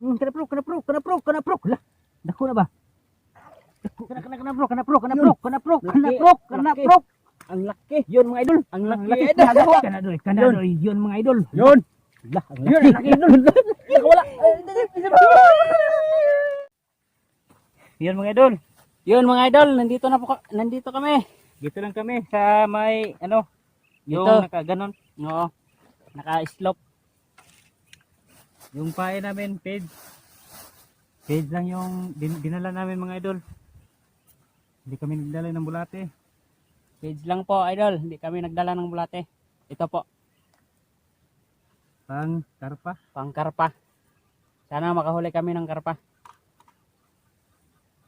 Hmm, kana pro, kana pro, kana pro, kana pro. Lah, dako na ba? Dako kana kana kana pro, kana pro, kana pro, kana pro, Laki, pro, laki. pro. Ang laki. Yun mga idol. Ang laki. Kana doy, kana Yun. doy. Yun mga idol. Yun. Lah, ang Yun, laki. ang laki idol. Nakawala. Yun mga idol. Yun mga idol, nandito na po nandito kami. Dito lang kami sa may ano, yung naka ganon. Oo. Naka-slope. Yung pae namin, page. Page lang yung din, dinala namin mga idol. Hindi kami nagdala ng bulate. Page lang po idol, hindi kami nagdala ng bulate. Ito po, pang karpa, pang karpa. Sana makahuli kami ng karpa.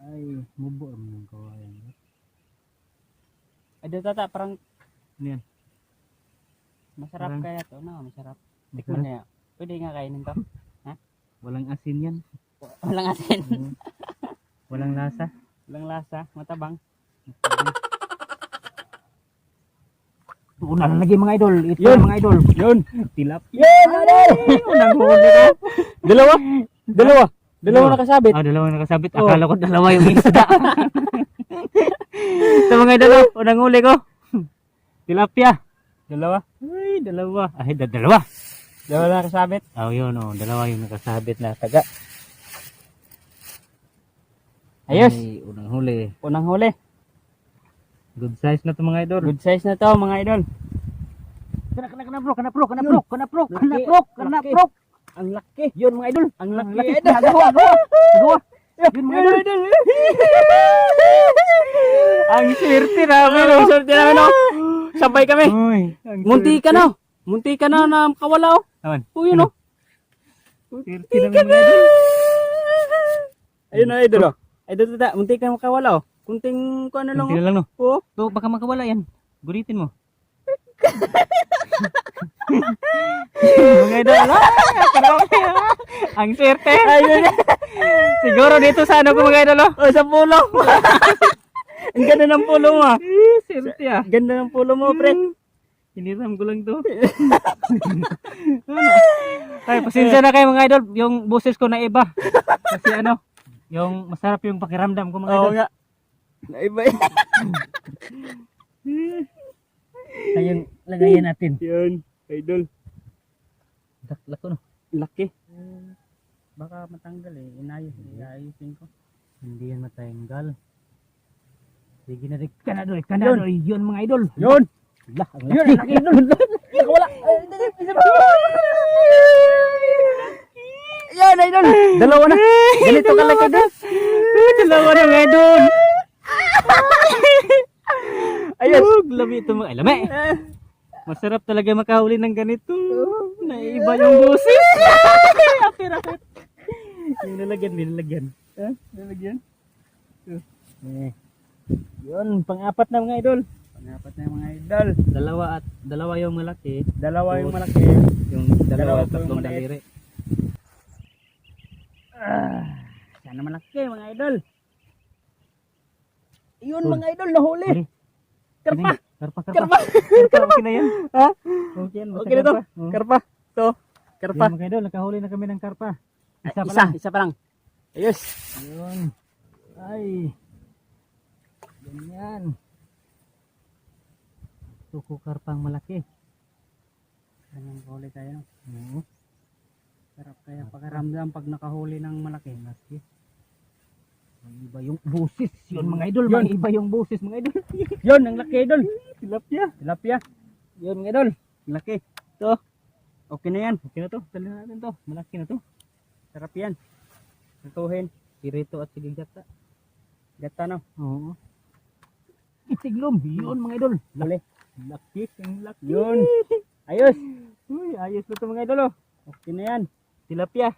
Ay, mubo ang kawayan. Ay, dito tata, parang... Ano yan? Masarap Parang- kaya to, no? Masarap. Tikman niya. Pwede nga kainin to. Walang asin yan. Walang asin. Mm. Walang lasa. Walang lasa. Matabang. Una na lagi mga idol. Ito Yun. mga idol. Yun. Tilap. Yun. Unang huli ko. Dalawa. Dalawa. Dalawa Dalawa. nakasabit. Ah, dalawa nakasabit. Oh. Akala ko dalawa yung isda. Ito mga idol. oh. Unang huli ko. Tilapia. Dalawa. Ay, dalawa. Ay, da- dalawa. Dalawa nakasabit. Oh, yun oh. Dalawa yung nakasabit na taga. Ayos. Ay, unang huli. Unang huli. Good size na to mga idol. Good size na to mga idol. Kana kana kana bro, kana bro, kana bro, kana bro, kana Laki, bro, kana laki. bro. Ang laki. Yun mga idol. Ang Ang laki. laki. idol. Agawa, agawa. Agawa. Yun mga idol. Ang swerte namin. Ang swerte namin. no? Sabay kami. Munti ka na. Munti ka na na kawala. oh. Naman. Oh, yun oh. Swerte namin mga idol. Ayun na idol oh. Ay, dito ta. Munti ka na makawala oh. Kunting ko ano lang Kunti oh. na lang no. Oo. To, baka makawala yan. Guritin mo. mga idol. karaoke, ah. Ang swerte. Siguro dito sa ano ko mga idol oh. Oh, sa pulo. Ang ganda ng pulo mo ah. Swerte ah. Ganda ng pulo mo, pre. Hiniram ko lang to. Ay, pasensya na kayo mga idol. Yung boses ko na iba. Kasi ano, yung masarap yung pakiramdam ko mga Oo idol. nga. Naiba Ayun, lagayan natin. Yun, idol. Ko no. Laki. Baka matanggal eh. Inayos. Iayusin ko. Hindi yan matanggal. Sige na rin. Kanadoy, kanadoy. Yun mga idol. Yun! Lah, ang laki. laki. Nakawala. Yan, idol. Dalawa na. Ganito kalaki idol. Dalawa na mga idol. Ayos. Ayun. Lami ito mga. Ay, lami. Masarap talaga makahuli ng ganito. Naiba yung boses. Apir-apir. Yung nalagyan, nilalagyan. Ha? Lalagyan. Eh. Yun, pang-apat na mga idol. Pang-apat na mga idol. Dalawa at dalawa yung malaki. Dalawa yung malaki. Yung Dalawa dalawa, yung tatlong daliri. Ah, sana malaki mga idol. Yun mga idol, nahuli. Huli. Karpa. Karpa, karpa. Karpa. Karpa, okay na yan. Ha? Okay yan, Okay na to. karpa. Oh. Karpa. To. Karpa. Yan, mga idol, nakahuli na kami ng karpa. Isa pa Isa, lang. isa pa lang. Ayos. Yun. Ay. Ganyan. Tuko karpang malaki. Ganyan huli tayo. Oo. Sarap kaya pakaramdam pag nakahuli ng malaki. Malaki. Ang iba yung busis. Yun mga idol. Yun. Mga iba yung busis mga idol. Yun, ang laki idol. Tilapia. Tilapia. Yun mga idol. Ang Laki. To. Okay na yan. Okay na to. Dali na natin to. Malaki na to. Sarap yan. Lutuhin. Pirito at sige gata. Gata no. Oo. Itiglom. Yun mga idol. Huli. Laki. Ang laki. Yun. Ayos. Uy, ayos na to mga idol oh. Okay na yan. Tilapia.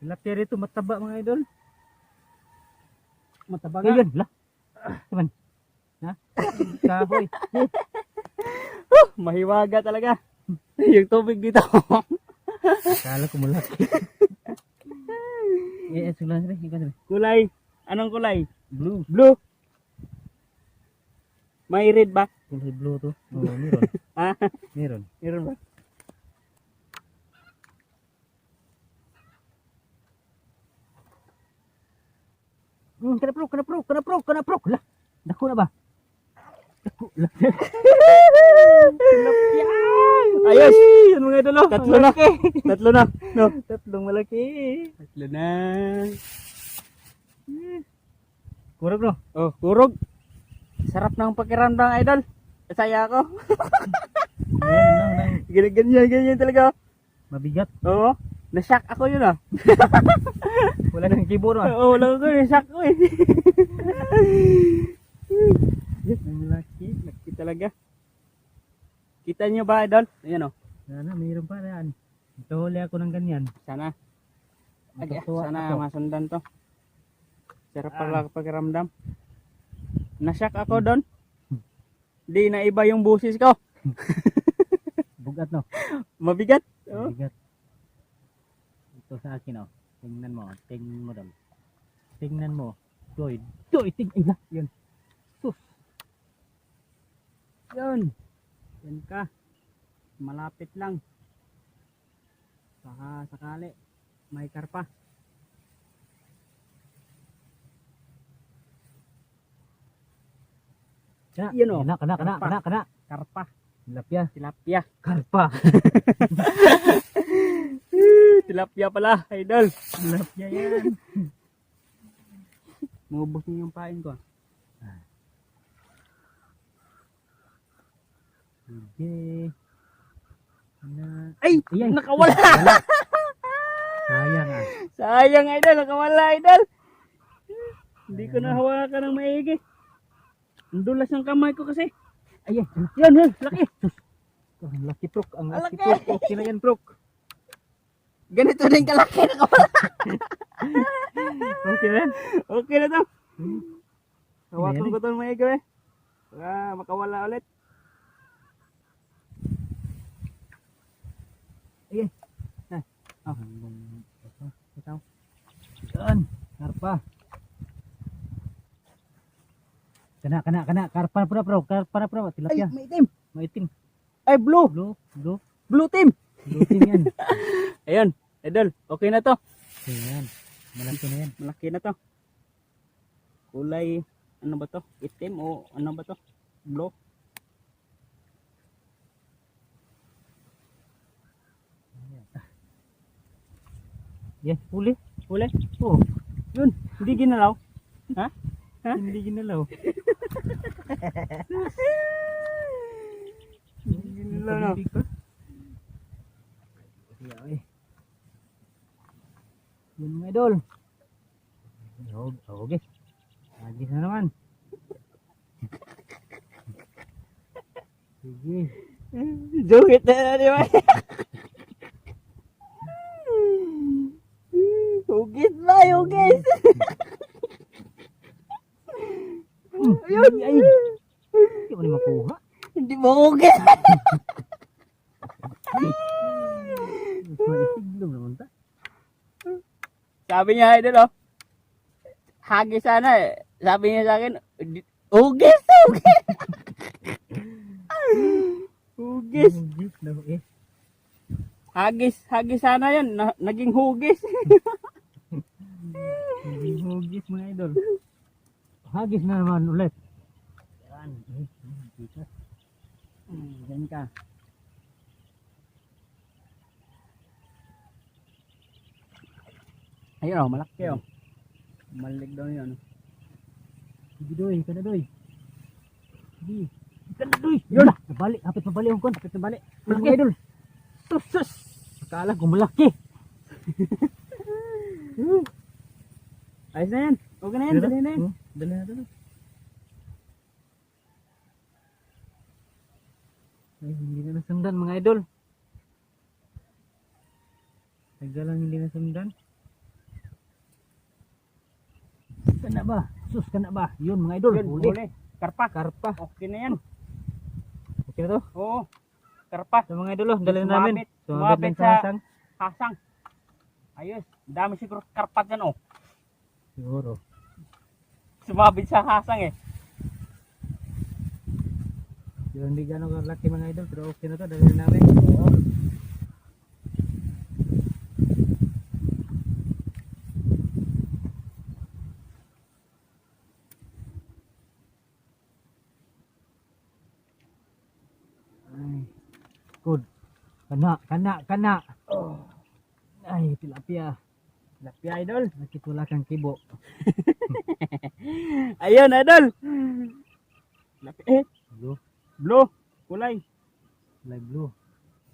Tilapia rito mataba mga idol. Mataba nga. yun. La. Saman. Ha? Kahoy. Mahiwaga talaga. yung tubig dito. Kala ko malaki. eh, eh, sulan sabi. kulay. Anong kulay? Blue. Blue. May red ba? Kulay blue to. Oo, oh, meron. ah? Meron. Meron ba? Hmm, kena pro, kena pro, kena pro, kena pro. Lah, dako na ba? Dako lah. Ayos! Yan mga idolo. Tatlo na. Tatlo na. No. Tatlong malaki. Tatlo na. Kurog no? Oh, kurog. Sarap ng pakiramdam, idol. Saya ako. Nang. Ganyan, ganyan talaga. Mabigat. Oo. Nashock ako yun ah. Wala nang kibo no. Oo, wala ko. Nashock ko eh. Ang laki. Laki talaga. Kita nyo ba, idol? Ayan oh. Sana mayroon pa yan. Ito huli ako ng ganyan. Sana. Ay, sana ako. masundan to. Sarap Ah. pala pakiramdam. Nashock ako doon. Di na iba yung busis ko. Bugat no. Mabigat. Oh. Mabigat. Ito sa akin oh. Tingnan mo. Tingnan mo doon. Tingnan mo. Doy. Doy. Ting. Ay lah. Yun. Sus. Yun. Yan ka. Malapit lang. Baka sakali. May karpa. Kana. Yan, oh. Kana, kana, kana, Karpa. kana, kana. Karpa. Tilapia. Tilapia. Karpa. Tilapia pala, idol. Tilapia yan. Mubos niyo yung pain ko. Sige. Na. Ay! Ayan. Nakawala! Sayang ah. Sayang, idol. Nakawala, idol. Hindi ko nahawakan ng maigi. Ang dulas ng kamay ko kasi. Ayan. Yan, yan. Laki. Ang lucky prok. Ang laki. prok. Okay na yan prok. Ganito din kalaki. Nakawala. Okay na yan. Okay na to. Hawakan ko to ng maigi eh. Baka makawala ulit. Ayan. Ah. Oh. Ito. Yan. Karpa. Kana, kana, kana. Karpa na pro, pro. Karpa na pro. Ay, Tilapia. may itim. Maitim. Ay, blue. Blue. Blue. Blue team. Blue team yan. Ayun. Idol. Okay na to. Ayan. Malaki na yan. Malaki na to. Kulay, ano ba to? Itim o ano ba to? Blue. Yan. Huli. Huli. Oh. Yun. Hindi ginalaw. Ha? Ha? Hindi ginalaw. Hindi ginalaw eh. Yun mga idol. Oh, okay. Lagi na naman. Sige. Jungit na na di ba? Hugis ba? Hugis! Ayun! Ay! Hindi mo na makuha. Hindi mo hugis! Maisiglo naman ta. Sabi niya, idol, oh. Hagis sana eh. Sabi niya sa akin, "Di- hugis! Hugis! eh. Hagis, hagis sana yan. Na, naging hugis. Hindi hugis mga idol. Hagis na naman ulit. Yan. Eh, Diyan ka. Ayun oh, malaki oh. Malig daw yun. Sige doy, kana doy. Sige. Kana doy. Yun. Nabali, hapit mabali ang kon. Hapit mabali. Malaki idol. Sus, sus. Akala ko malaki. Ayos na yan. Okay na yan, dali na yan. Oh, Dali na dali. Ay, hindi na nasundan mga idol. Tagal lang hindi nasundan. Kana ba? Sus, kana ba? Yun mga idol. Yun, Huli. huli. Karpa. Karpa. Okay na yan. Okay na to? Oo. Karpa. So mga idol, oh, dali na namin. Sumabit. Lang sa sa- hasang. Hasang. Ayos. Dami siguro karpat yan oh. Siguro. Sumabit sa hasang eh. Yung hindi gano'ng kalaki mga idol, pero okay na to, dali na namin. Kana, kana, kana. Ay, tilapia. Tilapia idol. Nakitula kang kibo. Ayun idol. Tilapia. Eh, Blue. blue. Kulay. Light blue.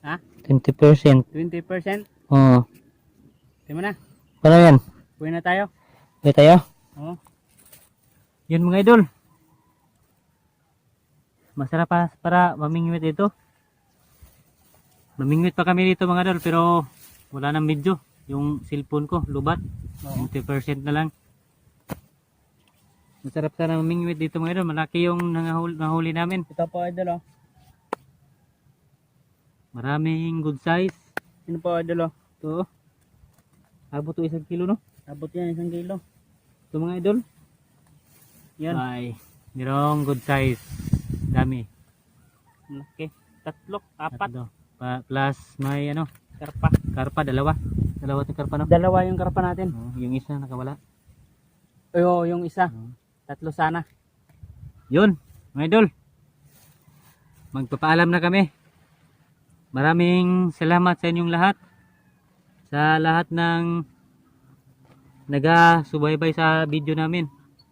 Ha? 20%. 20%. Oo. Tingnan mo na. Paano yan? Uwi na tayo. Kaya tayo? Oo. Yun mga idol. Masarap pa para mamingwit ito. Mamingwit pa kami dito mga idol pero wala nang video. Yung cellphone ko, lubat. Oo. 20% na lang. Masarap sana mamingwit dito mga idol. Malaki yung nangahuli, nahuli namin. Ito po idol oh. Maraming good size. Sino po idol oh? Ito. oh. Abot to isang kilo no? Abot yan isang kilo. Ito mga idol. Yan. Ay, merong good size. Dami. Laki. Tatlo. Apat. Tatlo. Pa, plus may ano, Karpa. karpa, dalawa. Dalawa itong karpa no? Dalawa yung karpa natin. Oh, yung isa nakawala. Oo, yung isa. Oh. Tatlo sana. Yun, mga idol. Magpapaalam na kami. Maraming salamat sa inyong lahat. Sa lahat ng naga-subaybay sa video namin.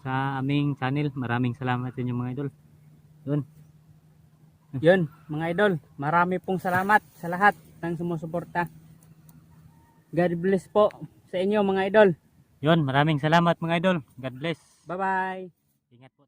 Sa aming channel. Maraming salamat sa inyong mga idol. Yun. Yun, mga idol. Marami pong salamat sa lahat ng sumusuporta. God bless po sa inyo mga idol. Yun, maraming salamat mga idol. God bless. Bye-bye. Ingat po.